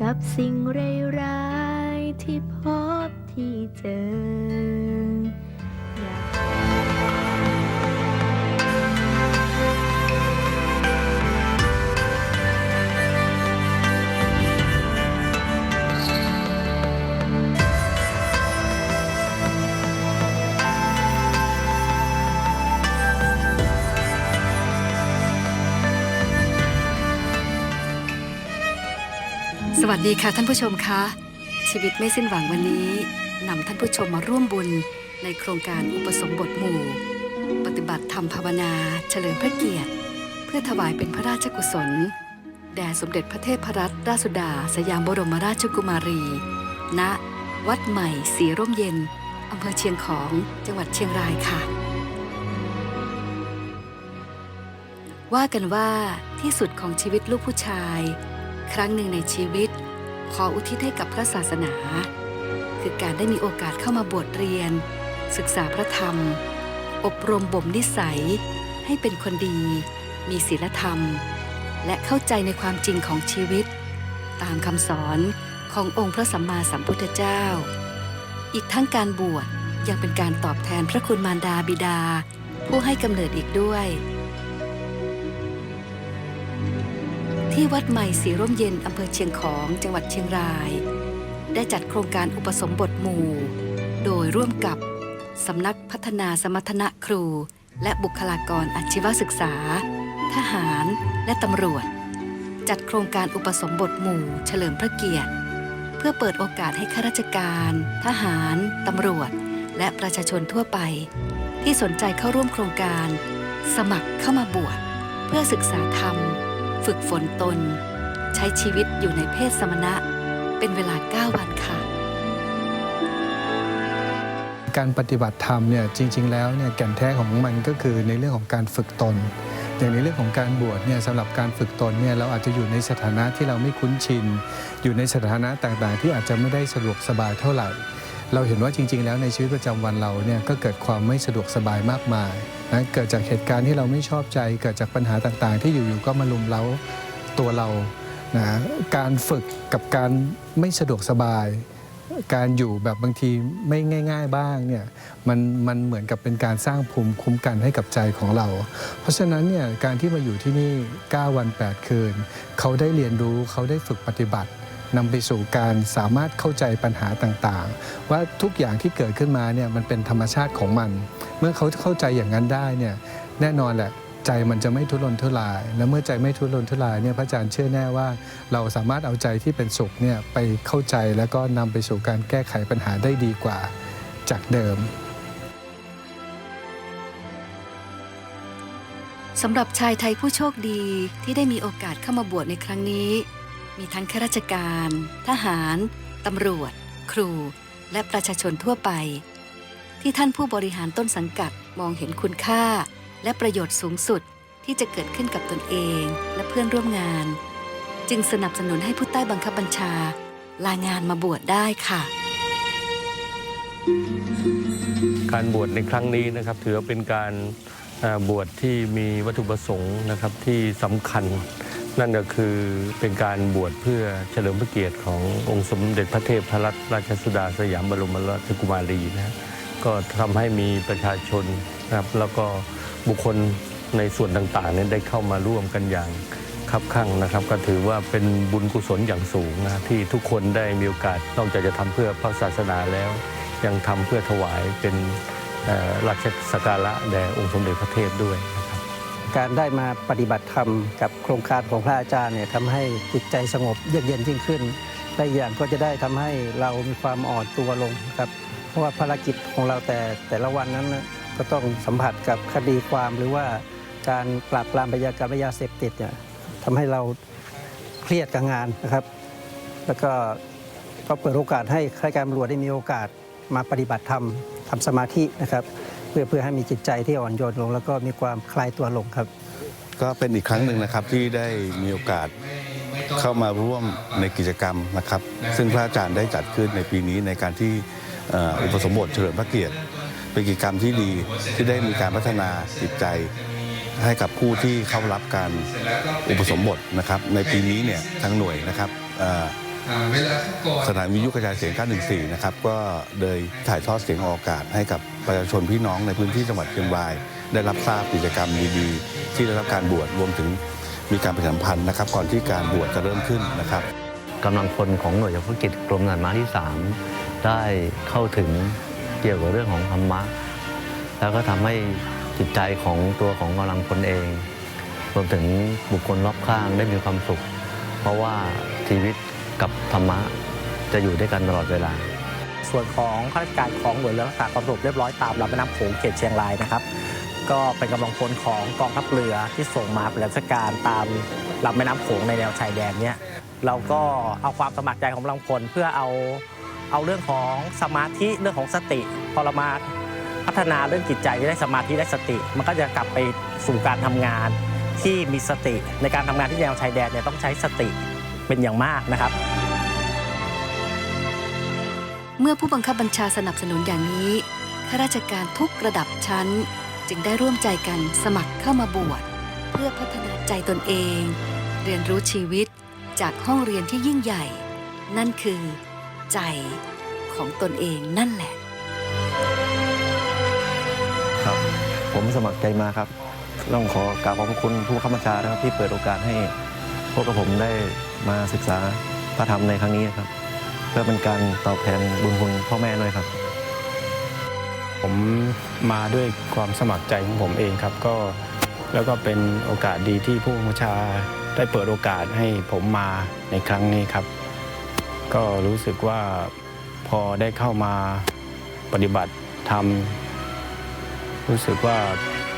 กับสิ่งร้ายๆที่พบที่เจออยาก สวัสดีค่ะท่านผู้ชมคะ ชีวิตไม่สิ้นหวังวันนี้นำท่านผู้ชมมาร่วมบุญในโครงการอุปสมบทหมู่ ปฏิบัติธรรมภาวนา เฉลิมพระเกียรติ เพื่อถวายเป็นพระราชกุศล แด่สมเด็จพระเทพรัตนราชสุดา สยามบรมราชกุมารี ณ วัดใหม่ศรีร่มเย็นอำเภอเชียงของจังหวัดเชียงรายค่ะ ว่ากันว่าที่สุดของชีวิตลูกผู้ชาย ครั้งหนึ่งในชีวิต ขออุทิศให้กับพระศาสนา คือการได้มีโอกาสเข้ามาบวชเรียน ศึกษาพระธรรม อบรมบ่มนิสัย ให้เป็นคนดี มีศีลธรรม และเข้าใจในความจริงของชีวิต ตามคำสอนขององค์พระสัมมาสัมพุทธเจ้า อีกทั้งการบวชยังเป็นการตอบแทนพระคุณมารดาบิดา ผู้ให้กำเนิดอีกด้วย ที่วัดใหม่ศรีร่มเย็นอำเภอเชียงของจังหวัดเชียงราย ได้จัดโครงการอุปสมบทหมู่ โดยร่วมกับสำนักพัฒนาสมรรถนะครู และบุคลากรอาชีวศึกษา ทหารและตำรวจ จัดโครงการอุปสมบทหมู่เฉลิมพระเกียรติ เพื่อเปิดโอกาสให้ข้าราชการ ทหาร ตำรวจ และประชาชนทั่วไป ที่สนใจเข้าร่วมโครงการ สมัครเข้ามาบวชเพื่อศึกษาธรรม ฝึกฝนตน ใช้ชีวิตอยู่ในเพศสมณะ เป็นเวลา 9 วันค่ะ การปฏิบัติธรรมเนี่ยจริง ๆ แล้วเนี่ยแก่นแท้ของมันก็คือในเรื่องของการฝึกตน อย่างในเรื่องของการบวชเนี่ยสำหรับการฝึกตนเนี่ยเราอาจจะอยู่ในสถานะที่เราไม่คุ้นชิน อยู่ในสถานะต่างๆ ที่อาจจะไม่ได้สะดวกสบายเท่าไหร่ เราเห็นว่าจริง ๆ แล้วในชีวิตประจำวันเราเนี่ยก็เกิดความไม่สะดวกสบายมากมายนะเกิดจากเหตุการณ์ที่เราไม่ชอบใจ เกิดจากปัญหาต่างๆ ที่อยู่ๆก็มาลุมเล้าตัวเรานะการฝึกกับการไม่สะดวกสบาย การอยู่แบบบางทีไม่ง่าย ๆบ้างเนี่ยมันมันเหมือนกับเป็นการสร้างภูมิคุ้มกันให้กับใจของเรา เพราะฉะนั้นเนี่ยการที่มาอยู่ที่นี่ 9 วัน 8 คืน เขาได้เรียนรู้เขาได้ฝึกปฏิบัติ นำไปสู่การสามารถเข้าใจปัญหาต่างๆ ว่าทุกอย่างที่เกิดขึ้นมาเนี่ยมันเป็นธรรมชาติของมัน เมื่อเขาเข้าใจอย่างนั้นได้เนี่ยแน่นอนแหละใจมันจะไม่ทุรนทุราย และเมื่อใจไม่ทุรนทุรายเนี่ยพระอาจารย์เชื่อแน่ว่า เราสามารถเอาใจที่เป็นสุขเนี่ยไปเข้าใจแล้วก็นำไปสู่การแก้ไขปัญหาได้ดีกว่าจากเดิมสำหรับชายไทยผู้โชคดีที่ได้มีโอกาสเข้ามาบวชในครั้งนี้ มีทั้งข้าราชการ ทหาร ตำรวจ ครู และประชาชนทั่วไป ที่ท่านผู้บริหารต้นสังกัดมองเห็นคุณค่า และประโยชน์สูงสุดที่จะเกิดขึ้นกับตนเองและเพื่อนร่วมงาน จึงสนับสนุนให้ผู้ใต้บังคับบัญชา ลางานมาบวชได้ค่ะ การบวชในครั้งนี้นะครับ ถือว่าเป็นการบวชที่มีวัตถุประสงค์นะครับที่สำคัญ นั่นก็คือเป็นการบวชเพื่อเฉลิมพระเกียรติขององค์สมเด็จพระเทพรัตนราชสุดาสยามบรมราชกุมารีนะก็ทำให้มีประชาชนนะครับแล้วก็บุคคลในส่วนต่างๆนี่ยได้เข้ามาร่วมกันอย่างคับคั่งนะครับ ก็ถือว่าเป็นบุญกุศลอย่างสูงนะที่ทุกคนได้มีโอกาสนอกจากจะทำเพื่อพระศาสนาแล้ว ยังทำเพื่อถวายเป็นราชสักการะแด่องค์สมเด็จพระเทพด้วยนะ การได้มาปฏิบัติธรรมกับโครงการของพระอาจารย์เนี่ยทำให้จิตใจสงบเยือกเย็นยิ่งขึ้นและอีกอย่างก็จะได้ทำให้เรามีความอ่อนตัวลงครับ เพราะว่าภารกิจของเราแต่แต่ละวันนั้นก็ต้องสัมผัสกับคดีความหรือว่าการปราบปรามพยากรรมยาเสพติดเนี่ยทำให้เราเครียดกับงานนะครับ แล้วก็ก็เปิดโอกาสให้ข้าราชการตำรวจได้มีโอกาสมาปฏิบัติธรรมทำสมาธินะครับ พื่อเพื่อให้มีจิตใจที่อ่อนโยนลง แล้วก็มีความคลายตัวลงครับ ก็เป็นอีกครั้งหนึ่งนะครับที่ได้มีโอกาสเข้ามาร่วมในกิจกรรมนะครับ ซึ่งพระอาจารย์ได้จัดขึ้นในปีนี้ในการที่อุปสมบทเฉลิมพระเกียรติเป็นกิจกรรมที่ดีที่ได้มีการพัฒนาจิตใจให้กับผู้ที่เข้ารับการอุปสมบทนะครับ ในปีนี้เนี่ยทางหน่วยนะครับ สถานีวิทยุกระจายเสียง 914 นะครับ ก็เลยถ่ายทอดเสียงออกอากาศให้กับประชาชนพี่น้องในพื้นที่จังหวัดเชียงราย ได้รับทราบกิจกรรมดีๆ ที่ได้รับการบวชรวมถึงมีการประชาสัมพันธ์นะครับ ก่อนที่การบวชจะเริ่มขึ้นนะครับกำลังพลของหน่วยเฉพาะกิจกรมทหารม้าที่ 3 ได้เข้าถึงเกี่ยวกับเรื่องของธรรมะ แล้วก็ทำให้จิตใจของตัวของกำลังพลเอง รวมถึงบุคคลรอบข้างได้มีความสุข เพราะว่าชีวิต กับธรรมะจะอยู่ด้วยกันตลอดเวลา ส่วนของข้าราชการของหน่วยเรือรักษาความสงบเรียบร้อยตามลำแม่น้ำโขงเขตเชียงรายนะครับ ก็เป็นกำลังพลของกองทัพเรือที่ส่งมาปฏิบัติราชการตามลำแม่น้ำโขงในแนวชายแดนเนี่ยเราก็เอาความสมัครใจของกำลังพลเพื่อเอาเอาเรื่องของสมาธิเรื่องของสติพอเรามาพัฒนาเรื่องจิตใจได้สมาธิได้สติ มันก็จะกลับไปสู่การทำงานที่มีสติในการทำงานที่แนวชายแดนเนี่ยต้องใช้สติเป็นอย่างมากนะครับ เมื่อผู้บังคับบัญชาสนับสนุนอย่างนี้ข้าราชการทุกระดับชั้น จึงได้ร่วมใจกันสมัครเข้ามาบวชเพื่อพัฒนาใจตนเอง เรียนรู้ชีวิตจากห้องเรียนที่ยิ่งใหญ่ นั่นคือ ใจของตนเองนั่นแหละ ครับ ผมสมัครใจมาครับ ต้องขอกราบขอบพระคุณผู้ข้าบัญชานะครับที่เปิดโอกาสให้พวกกับผมได้มาศึกษาพระธรรมในครั้งนี้นะครับ พื่อเป็นการตอบแทนบุญคุณพ่อแม่ด้วยครับ ผมมาด้วยความสมัครใจของผมเองครับก็แล้วก็เป็นโอกาสดีที่ผู้บัญชาได้เปิดโอกาสให้ผมมาในครั้งนี้ครับ ก็รู้สึกว่าพอได้เข้ามาปฏิบัติธรรมรู้สึกว่า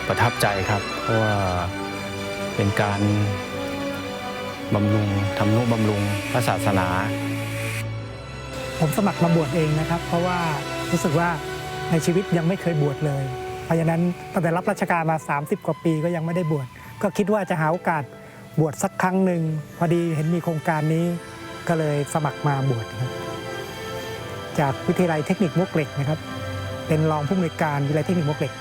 ประทับใจครับ เพราะว่าเป็นการบำรุงทำนุบำรุงพระศาสนา ผมสมัครมาบวชเองนะครับ เพราะว่ารู้สึกว่าในชีวิตยังไม่เคยบวชเลย เพราะฉะนั้นตั้งแต่รับราชการมา 30 กว่าปีก็ยังไม่ได้บวชก็คิดว่าจะหาโอกาสบวชสักครั้งหนึ่งพอดีเห็นมีโครงการนี้ก็เลยสมัครมาบวชครับจากวิทยาลัยเทคนิคมุกเหล็กนะครับ เป็นรองผู้อำนวยการวิทยาลัยเทคนิคมุกเหล็ก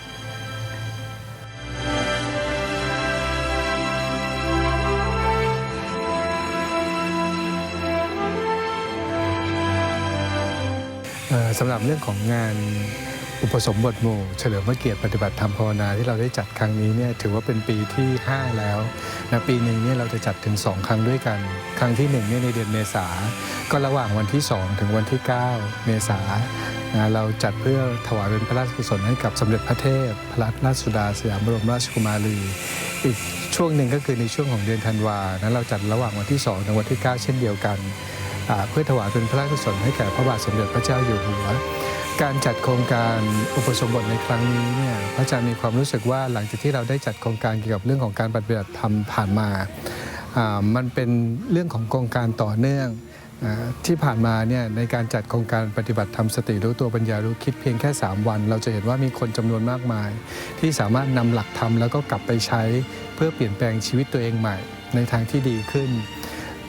สำหรับเรื่องของงานอุปสมบทหมู่เฉลิมพระเกียรติปฏิบัติธรรมภาวนาที่เราได้จัดครั้งนี้เนี่ยถือว่าเป็นปีที่ 5 แล้วนะปีหนึ่งเนี่ยเราจะจัดถึง 2 ครั้งด้วยกัน ครั้งที่1เนี่ยในเดือนเมษา ก็ระหว่างวันที่ 2 ถึงวันที่ 9 เมษานะเราจัดเพื่อถวายเป็นพระราชกุศลให้กับสมเด็จพระเทพ พระราชสุดาสยามบรมราชกุมารี อีกช่วงหนึ่งก็คือในช่วงของเดือนธันวานะเราจัดระหว่างวันที่ 2 ถึงวันที่ 9 เช่นเดียวกัน เพื่อถวายเป็นพระราชกุศลให้แก่พระบาทสมเด็จพระเจ้าอยู่หัว การจัดโครงการอุปสมบทในครั้งนี้เนี่ยพระอาจารย์มีความรู้สึกว่าหลังจากที่เราได้จัดโครงการเกี่ยวกับเรื่องของการปฏิบัติธรรมผ่านมา มันเป็นเรื่องของโครงการต่อเนื่องที่ผ่านมาเนี่ยในการจัดโครงการปฏิบัติธรรมสติรู้ตัวปัญญารู้คิดเพียงแค่ 3 วัน เราจะเห็นว่ามีคนจำนวนมากมาย ที่สามารถนำหลักธรรมแล้วก็กลับไปใช้เพื่อเปลี่ยนแปลงชีวิตตัวเองใหม่ ในทางที่ดีขึ้น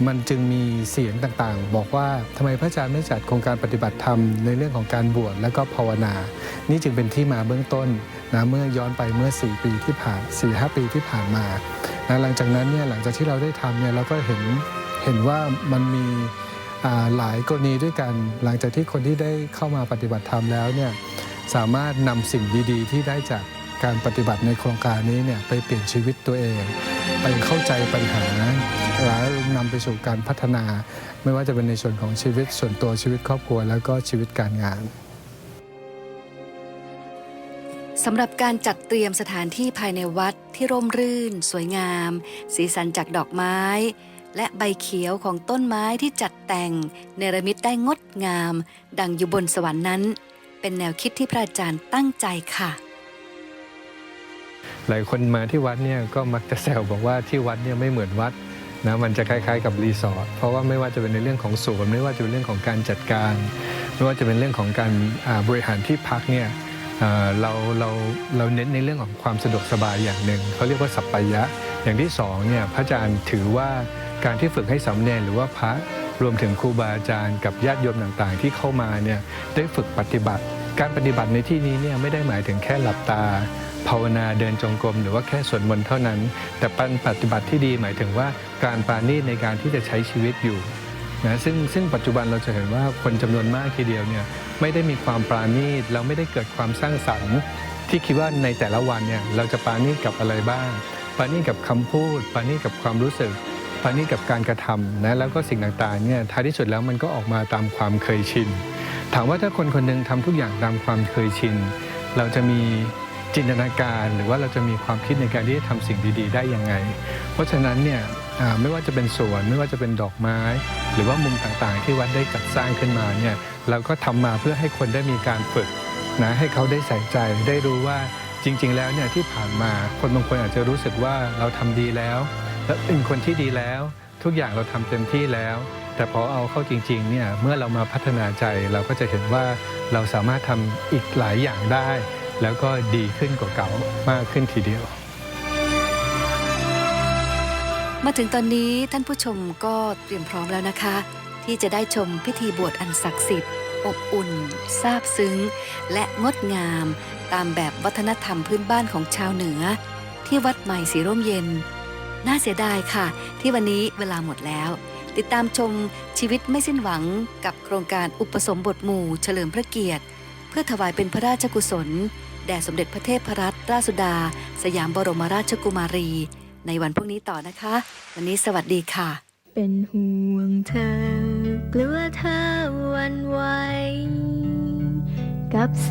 มันจึงมีเสียงต่างๆ บอกว่าทำไมพระอาจารย์ไม่จัดโครงการปฏิบัติธรรมในเรื่องของการบวชและก็ภาวนา นี่จึงเป็นที่มาเบื้องต้นนะเมื่อย้อนไปเมื่อ 4 ปีที่ผ่าน4 5ปีที่ผ่านมานะหลังจากนั้นเนี่ยหลังจากที่เราได้ทำเนี่ยเราก็เห็นเห็นว่ามันมีหลายกรณีด้วยกัน หลังจากที่คนที่ได้เข้ามาปฏิบัติธรรมแล้วเนี่ยสามารถนำสิ่งดีๆ ที่ได้จากการปฏิบัติในโครงการนี้เนี่ยไปเปลี่ยนชีวิตตัวเอง ไปเข้าใจปัญหา แล้วนำไปสู่การพัฒนา ไม่ว่าจะเป็นในส่วนของชีวิตส่วนตัวชีวิตครอบครัว แล้วก็ชีวิตการงานสำหรับการจัดเตรียมสถานที่ภายในวัดที่ร่มรื่น สวยงาม สีสันจากดอกไม้ และใบเขียวของต้นไม้ที่จัดแต่ง เนรมิตได้งดงาม ดังอยู่บนสวรรค์นั้น เป็นแนวคิดที่พระอาจารย์ตั้งใจค่ะ หลายคนมาที่วัดเนี่ยก็มักจะแซวบอกว่าที่วัดเนี่ยไม่เหมือนวัด นะมันจะคล้ายๆกับรีสอร์ทเพราะว่าไม่ว่าจะเป็นในเรื่องของสวนไม่ว่าจะเป็นเรื่องของการจัดการ ไม่ว่าจะเป็นเรื่องของการบริหารที่พักเนี่ยเราเราเราเน้นในเรื่องของความสะดวกสบายอย่างหนึ่งเขาเรียกว่าสัปปายะ อย่างที่สองเนี่ยพระอาจารย์ถือว่าการที่ฝึกให้สำเร็จหรือว่าพระรวมถึงครูบาอาจารย์กับญาติโยมต่างๆ ที่เข้ามาเนี่ยได้ฝึกปฏิบัติ การปฏิบัติในที่นี้เนี่ยไม่ได้หมายถึงแค่หลับตา ภาวนาเดินจงกรมหรือว่าแค่สวดมนต์เท่านั้น แต่การปฏิบัติที่ดีหมายถึงว่าการปราณีตในการที่จะใช้ชีวิตอยู่นะซึ่งซึ่งปัจจุบันเราจะเห็นว่าคนจำนวนมากทีเดียวเนี่ยไม่ได้มีความปราณีตเราไม่ได้เกิดความสร้างสรรค์ที่คิดว่าในแต่ละวันเนี่ยเราจะปราณีตกับอะไรบ้างปราณีตกับคำพูดปราณีตกับความรู้สึกปราณีตกับการกระทำนะแล้วก็สิ่งต่างๆเนี่ยท้ายที่สุดแล้วมันก็ออกมาตามความเคยชิน ถามว่าถ้าคนคนหนึ่งทำทุกอย่างตามความเคยชิน เราจะมี จินตนาการหรือว่าเราจะมีความคิดในการที่จะทำสิ่งดีๆ ได้ยังไง เพราะฉะนั้นเนี่ยไม่ว่าจะเป็นสวนไม่ว่าจะเป็นดอกไม้ หรือว่ามุมต่างๆ ที่วัดได้จัดสร้างขึ้นมาเนี่ยเราก็ทำมาเพื่อให้คนได้มีการฝึกนะให้เขาได้ใส่ใจได้รู้ว่าจริง ๆ แล้วเนี่ยที่ผ่านมาคนบางคนอาจจะรู้สึกว่าเราทำดีแล้ว และเป็นคนที่ดีแล้ว ทุกอย่างเราทำเต็มที่แล้ว แต่พอเอาเข้าจริงๆเนี่ยเมื่อเรามาพัฒนาใจเราก็จะเห็นว่าเราสามารถทำอีกหลายอย่างได้ แล้วก็ดีขึ้นกว่าเก่ามากขึ้นทีเดียว มาถึงตอนนี้ท่านผู้ชมก็เตรียมพร้อมแล้วนะคะ ที่จะได้ชมพิธีบวชอันศักดิ์สิทธิ์ อบอุ่นซาบซึ้ง และงดงามตามแบบวัฒนธรรมพื้นบ้านของชาวเหนือ ที่วัดใหม่สีร่มเย็น น่าเสียดายค่ะ ที่วันนี้เวลาหมดแล้ว ติดตามชมชีวิตไม่สิ้นหวังกับโครงการอุปสมบทหมู่เฉลิมพระเกียรติ เพื่อถวายเป็นพระราชกุศล แด่สมเด็จพระเทพรัตนราชสุดา สยามบรมราชกุมารี ในวันพรุ่งนี้ต่อนะคะ วันนี้สวัสดีค่ะ เป็นห่วงเธอกลัวเธอวันไหวกับ